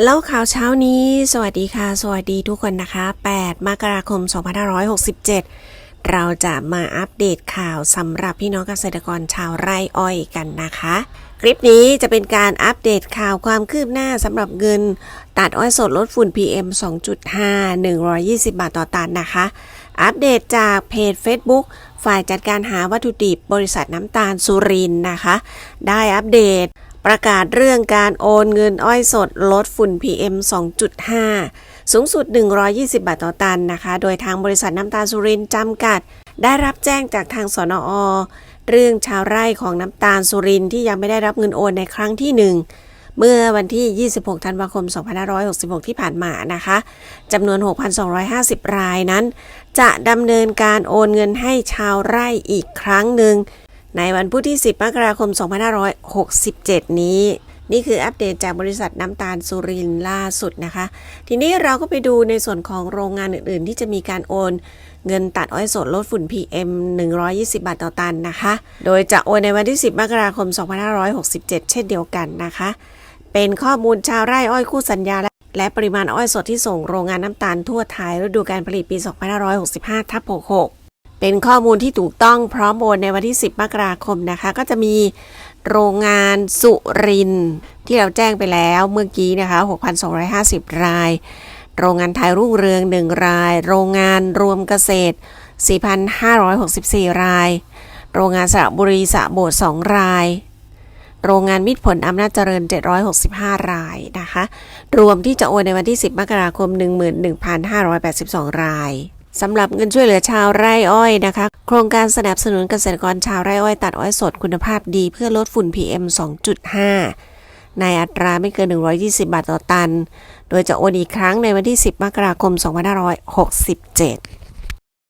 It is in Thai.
แล้วข่าวเช้านี้ สวัสดีค่ะ สวัสดีทุกคนนะคะ 8 มกราคม 2567 เราจะมาอัปเดตข่าวสำหรับพี่น้องเกษตรกรชาวไร่อ้อยกันนะคะ คลิปนี้จะเป็นการอัปเดตข่าวความคืบหน้าสำหรับเงิน ตัดอ้อยสดลดฝุ่น PM 2.5 120 บาทต่อตันนะคะ อัปเดตจากเพจ Facebook ฝ่ายจัดการหาวัตถุดิบบริษัทน้ำตาลสุรินนะคะ ได้อัปเดต ประกาศเรื่องการโอนเงินอ้อยสดลดฝุ่น PM 2.5 สูงสุด 120 บาทต่อตันนะคะ โดยทางบริษัทน้ำตาลสุรินจำกัด ได้รับแจ้งจากทางสนอ เรื่องชาวไร่ของน้ำตาลสุรินที่ยังไม่ได้รับเงินโอนในครั้งที่ 1เมื่อวันที่ 26 ธันวาคม 2566 ที่ผ่านมานะคะ จำนวน 6,250 รายนั้น จะดำเนินการโอนเงินให้ชาวไร่อีกครั้งหนึ่ง ในวันพุธที่ 10 มกราคม 2567 นี้ นี่คืออัปเดตจากบริษัทน้ำตาลสุรินล่าสุดนะคะ ทีนี้เราก็ไปดูในส่วนของโรงงานอื่น ๆ ที่จะมีการโอน เงินตัดอ้อยสดลดฝุ่น PM 120 บาทต่อตันนะคะ โดยจะโอนในวันที่ 10 มกราคม 2567 เช่นเดียวกันนะคะ เป็นข้อมูลชาวไร่อ้อยคู่สัญญาและและปริมาณอ้อยสดที่ส่งโรงงานน้ำตาลทั่วไทยฤดูการผลิตปี 2565ทับ66 เป็นข้อมูลที่ถูกต้องพร้อมโอนในวันที่ 10 มกราคมนะคะ ก็จะมีโรงงานสุรินที่เราแจ้งไปแล้วเมื่อกี้นะคะ 6,250 ราย โรงงานไทยรุ่งเรือง 1 ราย โรงงานรวมเกษตร 4,564 ราย โรงงานสระบุรีสระโบด2ราย โรงงานมิตรผลอำนาจเจริญ 765 รายนะคะ รวมที่จะโอนในวันที่ 10 มกราคม 11,582 ราย สำหรับเงินช่วยเหลือชาวไร่อ้อยนะคะ โครงการสนับสนุนเกษตรกรชาวไร่อ้อยตัดอ้อยสดคุณภาพดีเพื่อลดฝุ่น PM 2.5 ในอัตราไม่เกิน 120 บาทต่อตัน โดยจะโอนอีกครั้งในวันที่ 10 มกราคม 2567